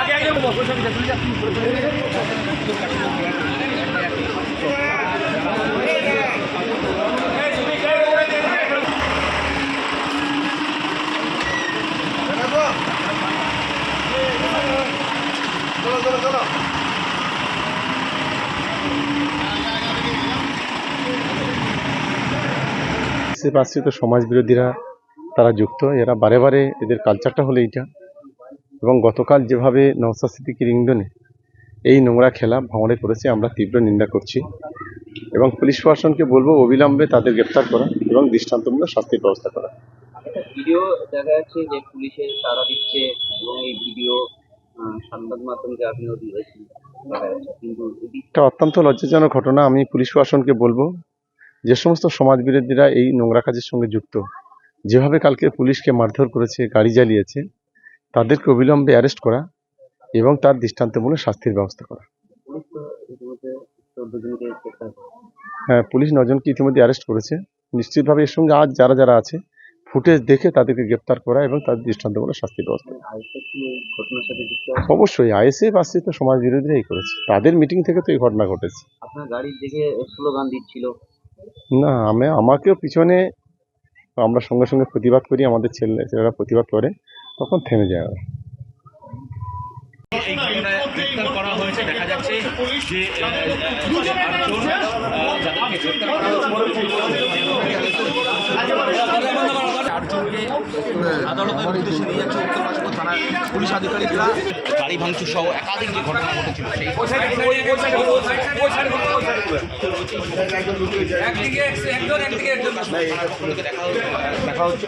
আগে আগে বসে পাশে তো সমাজ বিরোধীরা তারা যুক্ত এরা বারে বারে এদের কালচারটা হলো এইটা। এবং গতকাল যেভাবে নওসাদ সিদ্দিকির ইন্ধনে এই নোংরা খেলা ভাঙড়ে করেছে আমরা তীব্র নিন্দা করছি। এবং পুলিশ প্রশাসনকে বলব অবিলম্বে তাদের গ্রেপ্তার করা এবং দৃষ্টান্তমূলক শাস্তির ব্যবস্থা করা। ভিডিও দেখা যাচ্ছে যে পুলিশের তারা দিচ্ছে এবং এই ভিডিও সংবাদ মাধ্যমকে আপনিও দিয়েছেন এটি অত্যন্ত লজ্জাজনক ঘটনা আমি পুলিশ প্রশাসনকে বলব যে সমস্ত সমাজ বিরোধীরা এই নোংরা কাজের সঙ্গে যুক্ত, যেভাবে কালকে পুলিশকে মারধর করেছে, গাড়ি জ্বালিয়েছে, তাদেরকে অবিলম্বে অ্যারেস্ট করা এবং তার দৃষ্টান্তমূলক শাস্তির ব্যবস্থা করা। হ্যাঁ পুলিশ নজনকে ইতিমধ্যে অ্যারেস্ট করেছে। নিশ্চিতভাবে এর সঙ্গে আজ যারা যারা আছে ফুটেজ দেখে তাদেরকে গ্রেপ্তার করা এবং তাদের দৃষ্টান্তমূলক শাস্তির ব্যবস্থা অবশ্যই, আইএসএফ আশ্রিত সমাজ বিরোধীরাই করেছে। তাদের মিটিং থেকে তো এই ঘটনা ঘটেছে। আপনার গাড়ির দিকে স্লোগান দিচ্ছিল না, আমি, আমাকেও পিছনে আমরা সঙ্গে সঙ্গে প্রতিবাদ করি, আমাদের ছেলে, ছেলেরা প্রতিবাদ করে, তখন থেমে যায় আদালতের উদ্দেশ্যে নিয়ে যাচ্ছে থানার পুলিশ আধিকারিকরা গাড়ি ভাঙচুর সহ একাধিক যে ঘটনা ঘটেছিল দেখা হচ্ছে।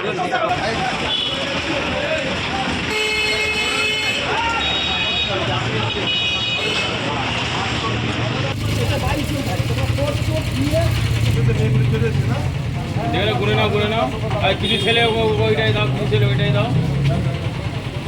গুনে নাও গুনে নাও। আর কিছু ছেলে ওইটাই দাও কিছু ছেলে ওইটাই দাও।